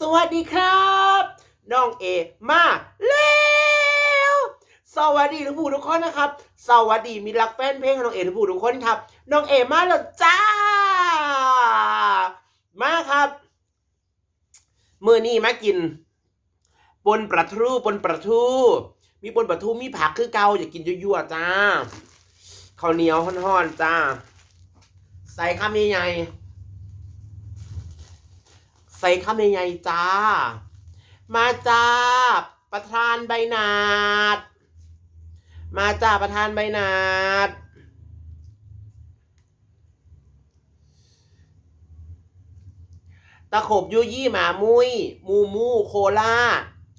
สวัสดีครับ น้องเอมาแล้วสวัสดีทุกผู้ทุกคนนะครับ สวัสดีมิรักแฟนเพลงของน้องเอทุกผู้ทุกคนครับ น้องเอมาแล้วจ้า มาครับมื่อนี้มากิน ปนปลาทูปนปลาทูมีปนปลาทูมีผักคือเกาอย่ากินยั่วๆจ้าข้าวเหนียวห่อนๆจ้า ใส่ข้าวใหญ่ ใส่ข้าวใหญ่ๆจ้า มาจ้า ประธานใบนาด มาจ้าประธานใบนาดตะขบยุยี่หมามุย มูมูโคล่า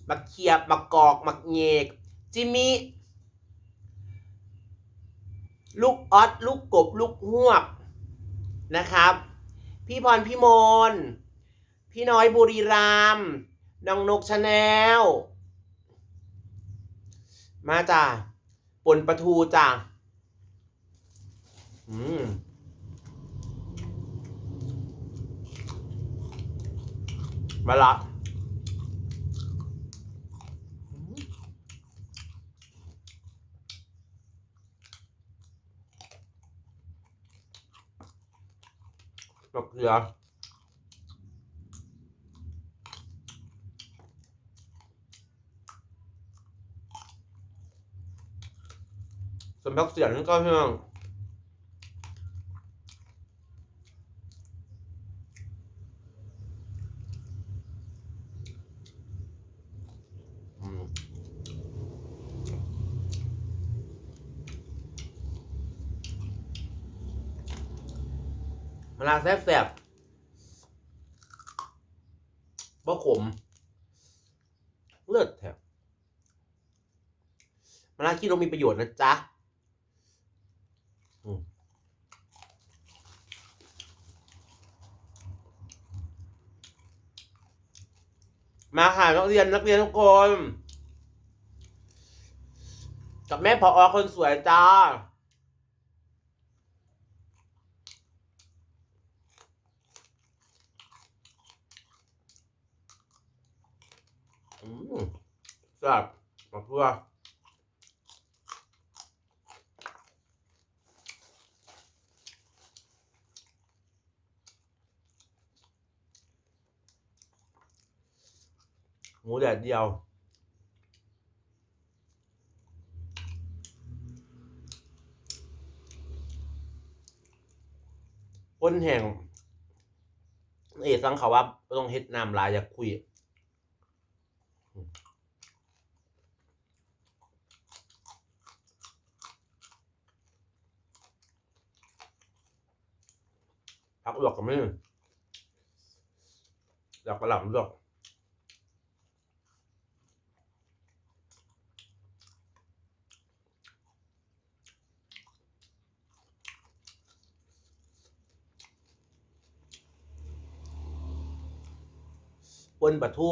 มักเขียบมักกอกมักเงก จิมมี่ลูกออสลูกกบลูกหวกนะครับ พี่พรพี่มน พี่น้อยบุรีรัมน้องนกชาแนล มาจ้าปนปลาทูจ้าอืมมาละดอกเกลือ สำนักเสียงก็เพื่อนอืมมะนาวแซ่บๆบ่ขม เลือดแถบมะนาวขี้นกมีประโยชน์นะจ๊ะ มาค่ะนักเรียนนักเรียนทุกคน กับแม่พออคนสวยจ้าอืมแซ่บมาเพื่อ หมูแดดเดียว คนแห่งเอสังเขาว่าต้องเฮ็ดน้ำลายอยากคุยพักลวกกับมือดอกกระหล่ำลวก ปนปลาทู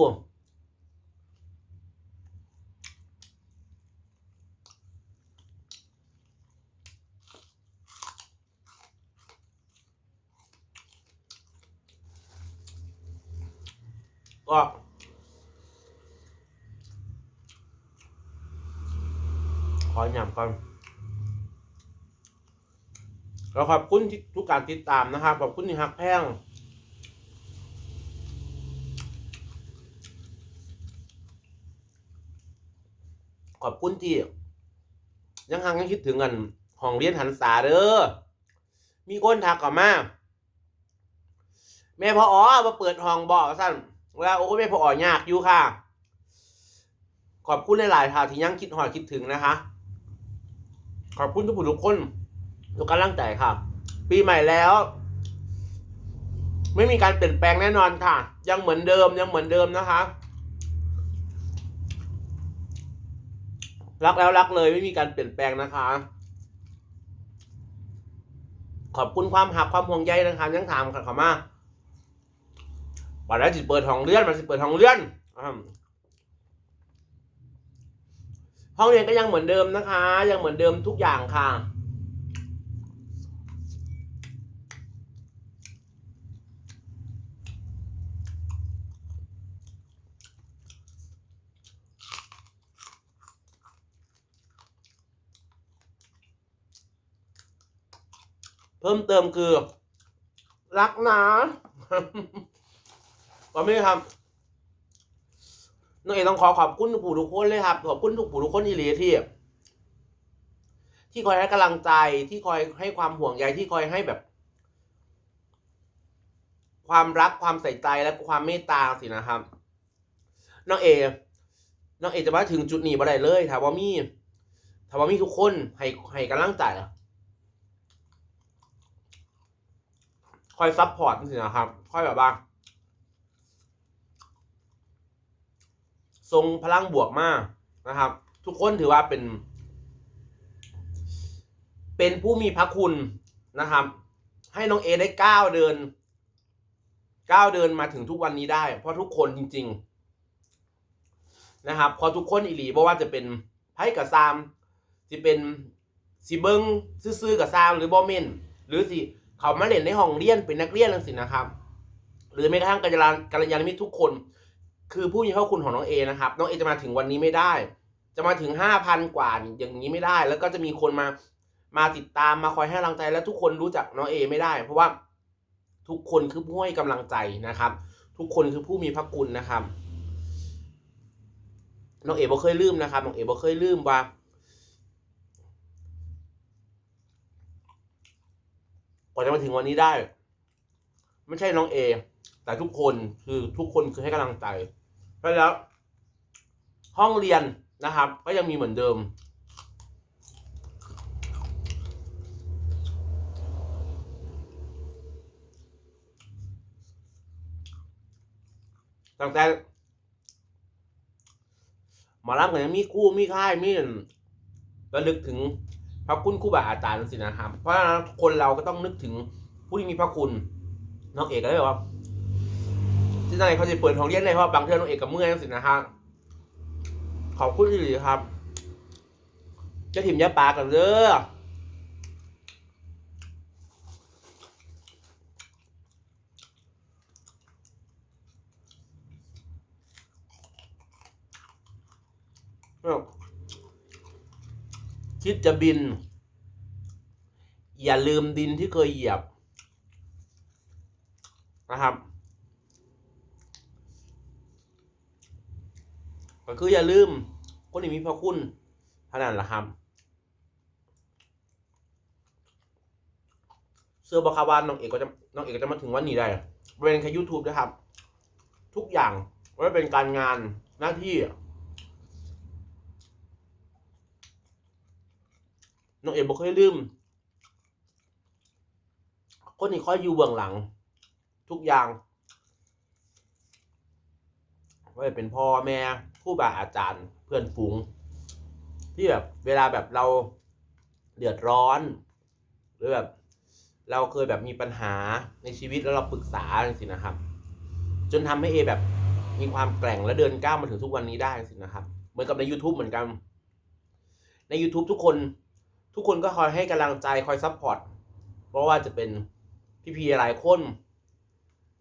ก็ขอหยำก่อนแล้วขอบคุณทุกการติดตามนะครับ ขอบคุณที่ฮักแพง ขอบ คุณที่ ยังหังยังคิดถึงกันห้องเรียนหันษาเด้อมีคนทักกลับมาแม่พออ๋อมาเปิดห้องบอกสั้นแล้วโอ้แม่พออ๋อยากอยู่ค่ะ ขอบคุณหลายๆท่าที่ยังคิดหอดคิดถึงนะคะ ขอบคุณทุกผู้ทุกคนทุกกำลังใจค่ะ ปีใหม่แล้ว ไม่มีการเปลี่ยนแปลงแน่นอนค่ะ ยังเหมือนเดิมยังเหมือนเดิมนะคะ รักแล้วรักเลยไม่มีการเปลี่ยนแปลงนะคะ ขอบคุณความหักความห่วงใยนะคะยังถามค่ะขอมาวันนี้จิตเปิดห้องเลื่อนมันจะเปิดห้องเลื่อนอห้องเรียนก็ยังเหมือนเดิมนะคะ ยังเหมือนเดิมทุกอย่างค่ะ พิ่มเติมคือ รักนะก็ไม่ครับน้องเอต้องขอขอบคุณทุกผู้ทุกคนเลยครับ ขอบคุณทุกผู้ทุกคนอีหลีที่ ที่คอยให้กำลังใจที่คอยให้ความห่วงใยที่คอยให้แบบ ความรักความใส่ใจและความเมตตาสินะครับ น้องเอ น้องเอจะมาถึงจุดนี้บ่ได้เลยถ้าว่ามีถ้าว่ามีทุกคนให้ให้กำลังใจอะ คอยซัพพอร์ตสินะครับคอยแบบว่าทรงพลังบวกมากนะครับ ทุกคนถือว่าเป็น เป็นผู้มีพระคุณนะครับ ให้น้องเอได้ก้าวเดินก้าวเดินมาถึงทุกวันนี้ได้ เพราะทุกคนจริง ๆ นะครับ พอทุกคนอีหลีเพราะว่าจะเป็นไพ่กับซามสิเป็นสิเบิงซื่อๆกับซามหรือบอเมนหรือสิ เขามาเล่นในห้องเรียนเป็นนักเรียนลังสินะครับ หรือแม้กระทั่งกัลยาณกัลยาณมิตรทุกคน คือผู้มีพระคุณของน้องเอนะครับ น้องเอจะมาถึงวันนี้ไม่ได้ จะมาถึงห้าพันกว่าอย่างนี้ไม่ได้ แล้วก็จะมีคนมามาติดตามมาคอยให้กำลังใจและทุกคนรู้จักน้องเอไม่ได้ เพราะว่าทุกคนคือผู้ให้กำลังใจนะครับ ทุกคนคือผู้มีพระคุณนะครับน้องเอ๋บ่เคยลืมนะครับน้องเอ๋บ่เคยลืมว่า กว่าจะมาถึงวันนี้ได้ ไม่ใช่น้องเอ แต่ทุกคนคือทุกคนคือให้กำลังใจเพราะแล้ว ห้องเรียนนะครับ ก็ยังมีเหมือนเดิม ตั้งแต่หมารับกันยังมีกู้มีค่ายมีระลึกถึง พระคุณครูบาอาจารย์สินะครับ เพราะฉะนั้นคนเราก็ต้องนึกถึงผู้ที่มีพระคุณน้องเอกก็เลยบอกว่าที่ไหนเขาจะเปิดของเรียนเลยเพราะบางเทื่อน้องเอกกับเมื่อยสินะครับขอบคุณที่ดีครับจะถิ่มยาปลากันเด้อ คิดจะบิน อย่าลืมดินที่เคยเหยียบนะครับ ก็คืออย่าลืมคนที่มีพระคุณเท่านั้นแหละครับเสื้อบาคาวานน้องเอกก็จะน้องเอกก็จะมาถึงวันนี้ได้เป็นแค่ยูทูบนะครับ ทุกอย่างไม่ว่าเป็นการงานหน้าที่ น้องเอกบอกเคยลืม คนที่คอยอยู่เบื้องหลัง ทุกอย่างว่าจะเป็นพ่อแม่ผู้บาอาจารย์เพื่อนฝูงที่แบบเวลาแบบเราเดือดร้อน หรือแบบเราเคยแบบมีปัญหาในชีวิตแล้วเราปรึกษาสินะครับ จนทำให้เอแบบมีความแกร่งและเดินก้าวมาถึงทุกวันนี้ได้สินะครับ เหมือนกับใน YouTube เหมือนกัน ใน YouTube ทุกคน ทุกคนก็คอยให้กำลังใจคอยซัพพอร์ตเพราะว่าจะเป็นพี่ๆหลายคน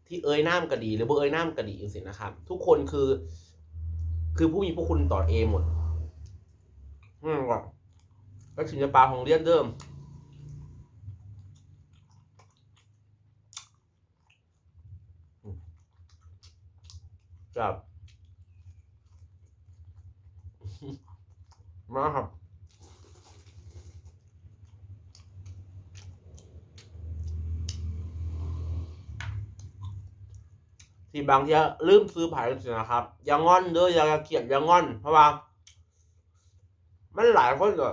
ที่เอ่ยน้ำก็ดี หรือบ่เอ่ยน้ำก็ดีสินะครับ ทุกคนคือ คือผู้มีพระคุณต่อเอหมด อืมก็ก็ถึงจะปลาของเลียนเดิมครับมาครับ ที่บางทีลืมซื้อไผ่สินะครับ อย่างงอนเด้ออย่างเขียนอย่างงอน เพราะว่า มันหลายคนก็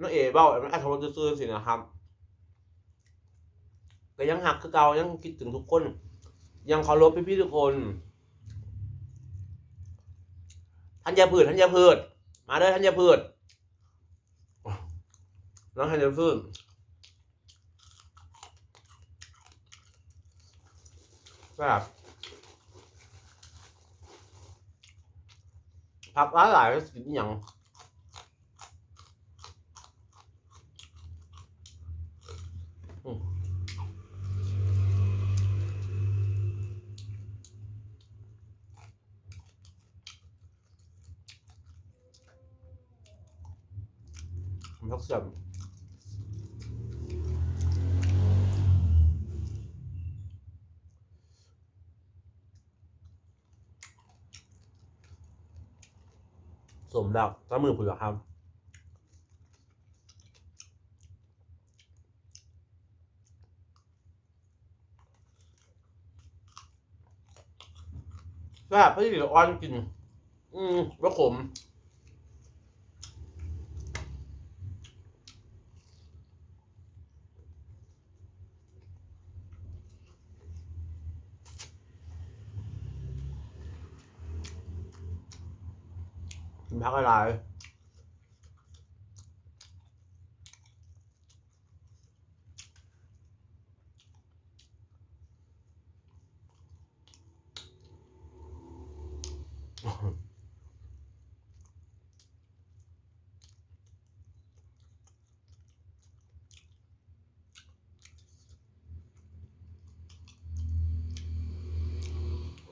น้องเอเบ้ามันอาจจะซื้อสินะครับก็ยังหักคือเก่ายังคิดถึงทุกคน ยังเคารพพี่ๆทุกคนทันยาพืชทันยาพืชมาเด้อทันยาพืชน้องทันยาพืชแบบ ผักหลายหลายๆกินอหย่างอืมผักเสียบ แล้วเจ้ามือผุดหรอครับพี่เหลืออ้อนกิน อืมแล้วขม พักอะไร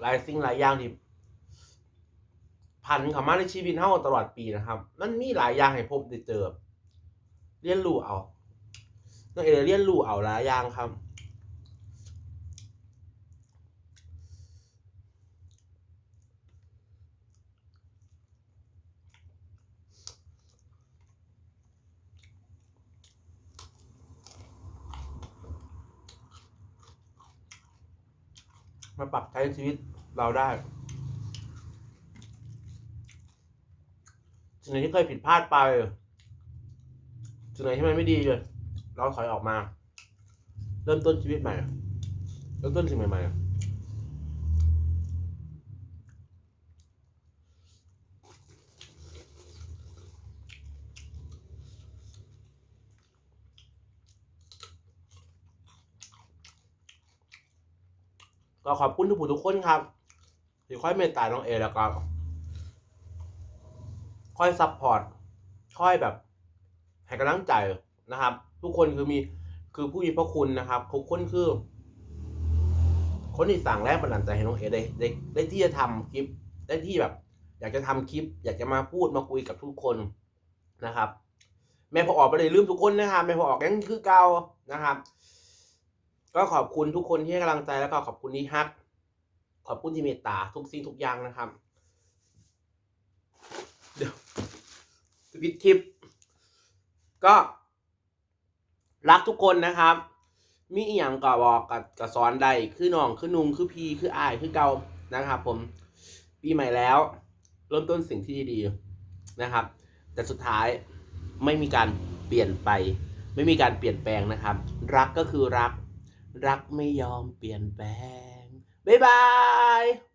หลายสิ่งหลายอย่างที่ พันเข้ามาในชีวิตเฮาตลอดปีนะครับ มันมีหลายอย่างให้พบได้เจอเรียนรู้เอาน้องเอเรียนรู้เอาหลายอย่างครับมาปรับใช้ชีวิตเราได้ สิ่งไหนที่เคยผิดพลาดไปสิ่งไหนที่มันไม่ดีเลยเราถอยออกมา เริ่มต้นชีวิตใหม่ เริ่มต้นสิ่งใหม่ๆก็ขอบคุณทุกผู้ทุกคนครับที่คอยเมตตาน้องเอแล้วก็ คอยซัพพอร์ตคอยแบบให้กำลังใจนะครับ ทุกคนคือมีคือผู้มีพระคุณนะครับทุกคนคือ คนที่สั่งแรงบันดาลใจให้น้องเอได้ได้ได้ที่จะทำคลิปได้ที่แบบ อยากจะทำคลิป อยากจะมาพูดมาคุยกับทุกคนนะครับ แม่พอออกไปเลยลืมทุกคนนะครับแม่พอออกยังคือเก่านะครับ ก็ขอบคุณทุกคนที่ให้กำลังใจแล้วก็ขอบคุณที่ฮักขอบคุณที่เมตตาทุกสิ่งทุกอย่างนะครับ เดี๋ยว สปิดคลิป ก็ รักทุกคนนะครับ มีอีหยังก็บอกกับกับสอนได้คือน้องคือนุงคือพีคืออายคือเก่านะครับผมปีใหม่แล้ว เริ่มต้นสิ่งที่ดีๆนะครับ แต่สุดท้ายไม่มีการเปลี่ยนไป ไม่มีการเปลี่ยนแปลงนะครับ รักก็คือรัก รักไม่ยอมเปลี่ยนแปลงบ๊ายบาย